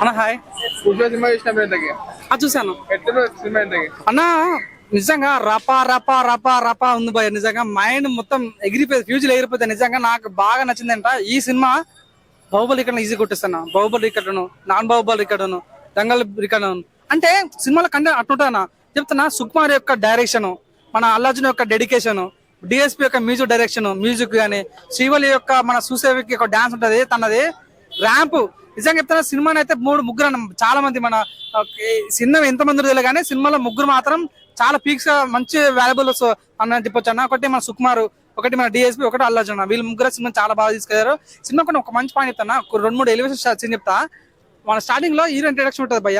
అన్న hi. Cinema చూసిన చూసాను సినిమా అన్న నిజంగా రపా రపా రపా రపా ఉంది భయ నిజంగా. మైండ్ మొత్తం ఎగిరిపోయింది ఫ్యూచర్ ఎగిరిపోతుంది నిజంగా నాకు బాగా నచ్చిందంట. ఈ సినిమా బాహుబలి రికార్డు ఈజీ కొట్టిస్తాను. బాహుబలి రికార్డును నాన్ బాహుబలి రికార్డును దంగల్ రికార్డు అంటే సినిమాలో కంటే అట్టుంటానా చెప్తున్నా సుకుమార్ యొక్క డైరెక్షన్ మన అల్లార్జున్ యొక్క డెడికేషన్ డిఎస్పి యొక్క మ్యూజిక్ డైరెక్షన్ మ్యూజిక్ కానీ శ్రీవలి యొక్క మన సుసేవికి ఒక డాన్స్ ఉంటది తనది ర్యాంప్ నిజంగా చెప్తున్నా సినిమాని అయితే మూడు ముగ్గురు అన్న చాలా మంది మన సినిమా ఎంత మంది తెలియదు కానీ సినిమాలో ముగ్గురు మాత్రం చాలా పీక్స్ మంచి వాల్యుబుల్ అన్న చెప్పొచ్చు అన్న. ఒకటి మన సుకుమార్ ఒకటి మన డిఎస్పి ఒకటి అల్లార్జున వీళ్ళు ముగ్గురు సినిమా చాలా బాగా తీసుకెళ్ళారు. సినిమా కొన్ని ఒక మంచి పాయింట్ చెప్తాను ఒక రెండు మూడు ఎలివేషన్ సీన్ చెప్తా. మన స్టార్టింగ్లో హీరో ఇంట్రడక్షన్ ఉంటుంది భయ్య.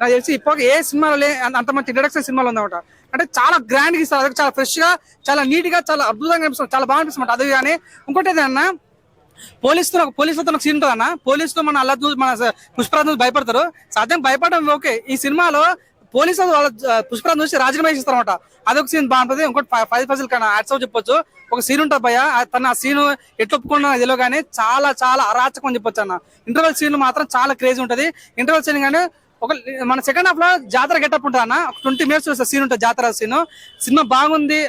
నాకు తెలిసి ఇప్పుడు ఏ సినిమాలో లే అంత- మంచి ఇంట్రడక్షన్ సినిమాలో ఉందన్నమాట. అంటే చాలా గ్రాండ్గా ఇస్తారు చాలా ఫ్రెష్గా చాలా నీట్గా చాలా అద్భుతంగా అనిపిస్తుంది. చాలా బాగా అనిపిస్తుంది అది కానీ ఇంకోటి ఏదన్నా పోలీసుతో పోలీసులతో ఒక సీన్ ఉంటుంది అన్న. పోలీసులు మన అల్లా మన పుష్పరాజ్ భయపడతారు. సాధ్యం భయపడడం ఓకే. ఈ సినిమాలో పోలీసులు వాళ్ళ పుష్పరాజ్ చూసి రాజీనామా చేస్తారనమాట అదొక సీన్ బాగుంటుంది. ఇంకోటి ఫైవ్ ఫజల్ కన్నా యాడ్స్ చెప్పొచ్చు. ఒక సీన్ ఉంటుంది భయ తన ఆ సీన్ ఎట్లా ఒప్పుకున్నా తెలియదు కానీ చాలా చాలా అరాచకం అని చెప్పొచ్చు అన్న. ఇంటర్వెల్ సీన్ మాత్రం చాలా క్రేజ్ ఉంటుంది. ఇంటర్వెల్ సీన్ కానీ ఒక మన సెకండ్ హాఫ్లో జాతర గెటప్ ఉంటుంది అన్న. ఒక ట్వంటీ మినిట్స్ సీన్ ఉంటుంది జాతర సీన్ సినిమా బాగుంది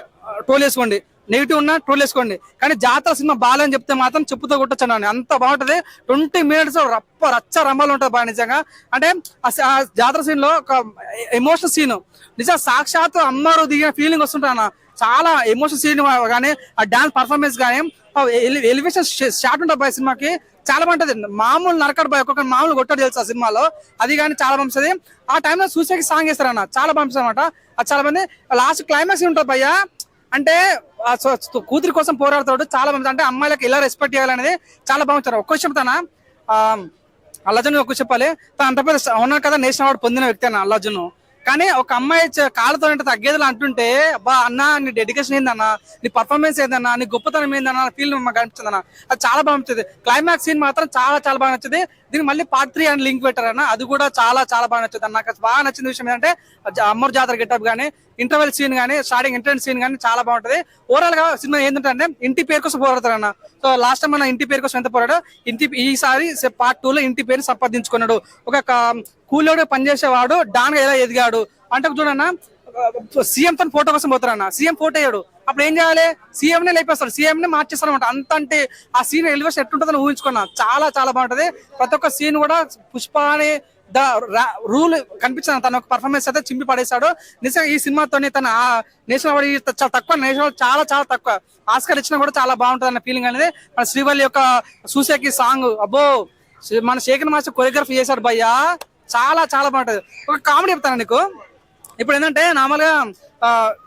టోల్ వేసుకోండి. నెగిటివ్ ఉన్నా ట్రోల్ వేసుకోండి కానీ జాతర సినిమా బాగాలని చెప్తే మాత్రం చెప్పుతో కొట్టచ్చు అన్న అంత బాగుంటది. ట్వంటీ మినిట్స్ రప్ప రచ్చ రంబాలు ఉంటుంది బాగా నిజంగా. అంటే ఆ జాతర సీన్లో ఒక ఎమోషనల్ సీన్ నిజంగా సాక్షాత్ అమ్మారు దిగిన ఫీలింగ్ వస్తుంటా అన్న. చాలా ఎమోషనల్ సీన్ కానీ ఆ డాన్స్ పర్ఫార్మెన్స్ కానీ ఎలివేషన్ షాట్ ఉంటుంది బాయ్ సినిమాకి. చాలా బాగుంటది. మామూలు నరకడు బాయ్ ఒక్కొక్క మామూలు కొట్టాడు తెలుసు ఆ సినిమాలో? అది కానీ చాలా పంపిస్తుంది ఆ టైంలో సూసైకి సాంగ్ వేస్తారన్న. చాలా పంపిస్తారు అనమాట అది చాలా మంది లాస్ట్ క్లైమాక్స్ ఉంటుంది బయ్యా అంటే కూతురి కోసం పోరాడుతాడు చాలా మంది. అంటే అమ్మాయిలకు ఎలా రెస్పెక్ట్ చేయాలనేది చాలా బాగుంటారు ఒక్క విషయం తన అల్లజన్ ఒక్క చెప్పాలి. తను అంత పెద్ద ఉన్నారు కదా నేషనల్ అవార్డు పొందిన వ్యక్తి అన్న అల్లజన్ కానీ ఒక అమ్మాయి కాళ్ళతో తగ్గేదిలా అంటుంటే బా అన్న నీ డెడికేషన్ ఏందన్నా నీ పర్ఫార్మెన్స్ ఏందన్నా నీ గొప్పతనం ఏందన్నా ఫీల్ మాకు అనిపించింది అన్న అది చాలా బాగా నచ్చింది క్లైమాక్స్ సీన్ మాత్రం చాలా చాలా బాగా నచ్చింది. దీనికి మళ్ళీ పార్ట్ త్రీ అని లింక్ పెట్టారన్న. అది కూడా చాలా చాలా బాగా నచ్చింది అన్న నాకు బాగా నచ్చిన విషయం ఏంటంటే అమ్మర్ జాతర గెటప్ కానీ ఇంటర్వెల్ సీన్ కానీ స్టార్టింగ్ ఎంట్రన్స్ సీన్ కానీ చాలా బాగుంటది. ఓవరాల్గా సినిమా ఏంటంటే ఇంటి పేరు కోసం పోరాడతారన్న. సో లాస్ట్ టైం మన ఇంటి పేరు కోసం ఎంత పోరాడు ఇంటి ఈసారి పార్ట్ టూ లో ఇంటి పేరు సంపాదించుకున్నాడు. ఒక కూలోడు పనిచేసేవాడు డాన్ ఎలా ఎదిగాడు? అంటే చూడన్న సీఎం తన ఫోటో కోసం పోతారన్న. సీఎం ఫోటో అయ్యాడు అప్పుడు ఏం చేయాలి? సీఎంనే నే సీఎంనే నే మార్చేస్తారు అనమాట అంత అంటే ఆ సీన్ ఎలివేషన్ ఎట్టుంటుందని ఊహించుకున్నా చాలా చాలా బాగుంటది. ప్రతి ఒక్క సీన్ కూడా పుష్ప అనే ద రూల్ కనిపించాను తన ఒక పర్ఫార్మెన్స్ అయితే చింపి పడేశాడు. నిజంగా ఈ సినిమాతోని తన నేషనల్ అవార్డు చాలా తక్కువ. నేషనల్ చాలా చాలా తక్కువ. ఆస్కర్ ఇచ్చినా కూడా చాలా బాగుంటుంది అన్న ఫీలింగ్ అనేది. మన శ్రీవల్లి యొక్క సూసేకి సాంగ్ అబ్బో! మన శేఖర్ మాస్టర్ కొరియోగ్రఫీ చేశాడు భయ్యా. చాలా చాలా బాగుంటది. ఒక కామెడీ చెప్తాను నీకు? ఇప్పుడు ఏంటంటే నార్మల్గా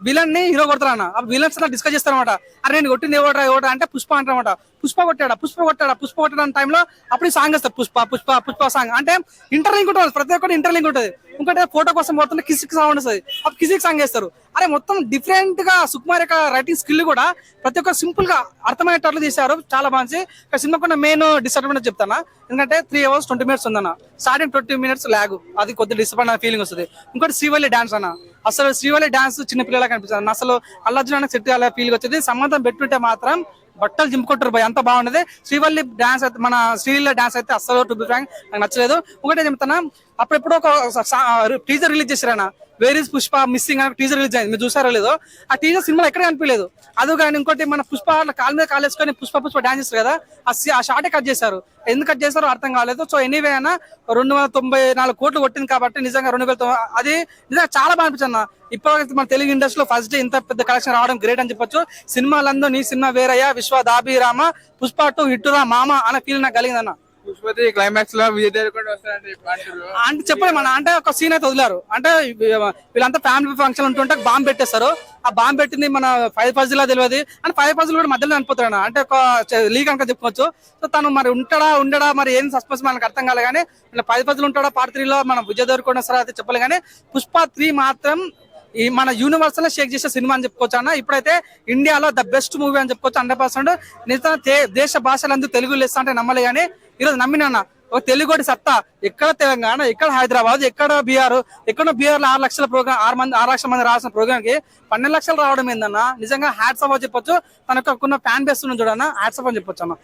విలన్ని హీరో కొడతారన్న ఆ విలన్స్ డిస్కస్ చేస్తారనమాట అరే నేను కొట్టింది ఎవడరా ఎవడరా అంటే పుష్ప అంటారనమాట పుష్ప కొట్టాడా? పుష్ప కొట్టాడా? పుష్ప కొట్టడం టైంలో అప్పుడు సాంగ్ వస్తారు పుష్ప పుష్ప పుష్ప సాంగ్ అంటే ఇంటర్లింక్ ఉంటుంది. ప్రతి ఒక్కటి ఇంటర్లింక్ ఉంటుంది. ఇంకోటి ఫోటో కోసం పోతుంటే కిసిక్ సాంగ్ వస్తుంది. అప్పుడు కిసిక్ సాంగ్ చేస్తారు అరే మొత్తం డిఫరెంట్గా సుకుమార్ యొక్క రైటింగ్ స్కిల్ కూడా ప్రతి ఒక్క సింపుల్గా అర్థమయ్యేటట్లు చేశారు. చాలా బాగుంది సినిమా కూడా మెయిన్ డిసడ్వాంటేజ్ చెప్తాను? ఎందుకంటే త్రీ అవర్స్ ట్వంటీ మినిట్స్ ఉందన్న. స్టార్టింగ్ ట్వంటీ మినిట్స్ లాగ్ అది కొద్దిగా డిసప్పాయింట్ ఫీలింగ్ వస్తుంది. ఇంకోటి శ్రీవల్లి డాన్స్ అన్న. అసలు శ్రీవల్లి డాన్స్ చిన్నపిల్లలా కనిపిస్తుంది. అసలు అల్లర్జున్ సెట్ అలా ఫీల్ వచ్చేది. సంబంధం పెట్టుంటే మాత్రం బట్టలు చింపుకుంటారు భయ అంత బాగున్నది శ్రీవల్లి డాన్స్ అయితే మన శ్రీవల్లి డాన్స్ అయితే అసలు టు బి ఫ్రాంక్ నాకు నచ్చలేదు. ఒకటే చెప్తాను అప్పుడెప్పుడు ఒక టీజర్ రిలీజ్ చేశారన్న. వేర్ ఇస్ పుష్ప మిస్సింగ్ అని టీజర్ రిలీజ్ అయింది. మీరు చూసారో లేదో? ఆ టీజర్ సినిమా ఎక్కడ కనిపించలేదు. అది కానీ ఇంకోటి మన పుష్ప అట్లా కాలు మీద కాలేసుకొని పుష్ప పుష్ప డాన్స్ చేస్తారు కదా? ఆ షార్టే కట్ చేశారు. ఎందుకు కట్ చేశారో అర్థం కాలేదు. సో ఎనీవే అయినా రెండు వందల తొంభై నాలుగు కోట్లు కొట్టింది కాబట్టి నిజంగా రెండు వేల అది నిజంగా చాలా బాగా అనిపించింది అన్న. ఇప్పటివరకు మన తెలుగు ఇండస్ట్రీలో ఫస్ట్ డే ఇంత పెద్ద కలెక్షన్ రావడం గ్రేట్ అని చెప్పొచ్చు. సినిమాలందరూ నీ సినిమా వేరయ్య విశ్వ దాభిరామ పుష్ప టూ ఇటురా మామ అనే ఫీల్ నాకు కలిగిందన్న పుష్పతి క్లైమాక్స్లో విజయ్ దేవరకొండ వస్తారంటే అంటే చెప్పండి మన అంటే ఒక సీన్ అయితే వదిలారు. అంటే వీళ్ళంతా ఫ్యామిలీ ఫంక్షన్ ఉంటుంటే బాంబు పెట్టేస్తారు. ఆ బాంబు పెట్టింది మన ఫైవ్ పజిల్ తెలియదు. అంటే ఫైవ్ పజిల్ కూడా మధ్యలో చనిపోతాడు అంటే ఒక లీగ్ అనుక చెప్పుకోవచ్చు. సో తను మరి ఉంటాడా ఉండడా మరి ఏం సస్పెన్స్ మనకు అర్థం కాలే కానీ ఇలా ఫైవ్ పజిల్ ఉంటాడా పార్ట్ త్రీలో మనం విజయ్ దేవరకొండ సార్ అయితే చెప్పలే కానీ పుష్ప త్రీ మాత్రం ఈ మన యూనివర్సల్ షేక్ చేసే సినిమా అని చెప్పుకోవచ్చు అన్న. ఇప్పుడైతే ఇండియాలో ద బెస్ట్ మూవీ అని చెప్పుకోవచ్చు హండ్రెడ్ పర్సెంట్ నిజంగా దేశ భాషలందు తెలుగు లెస్ అంటే నమ్మలే కానీ ఈరోజు నమ్మినా ఒక తెలుగుడి సత్తా. ఎక్కడ తెలంగాణ ఎక్కడ హైదరాబాద్ ఎక్కడ బీఆర్ ఎక్కడ బీఆర్లో ఆరు లక్షల ప్రోగ్రామ్ ఆరు మంది ఆరు లక్షల మంది రాసిన ప్రోగ్రామ్కి పన్నెండు లక్షలు రావడం ఏందన్నా? నిజంగా హ్యాట్స్ ఆఫ్ అని చెప్పొచ్చు. తనకు ఫ్యాన్ బేస్ చూడన్న హ్యాట్స్ ఆఫ్ అని చెప్పొచ్చు అన్న.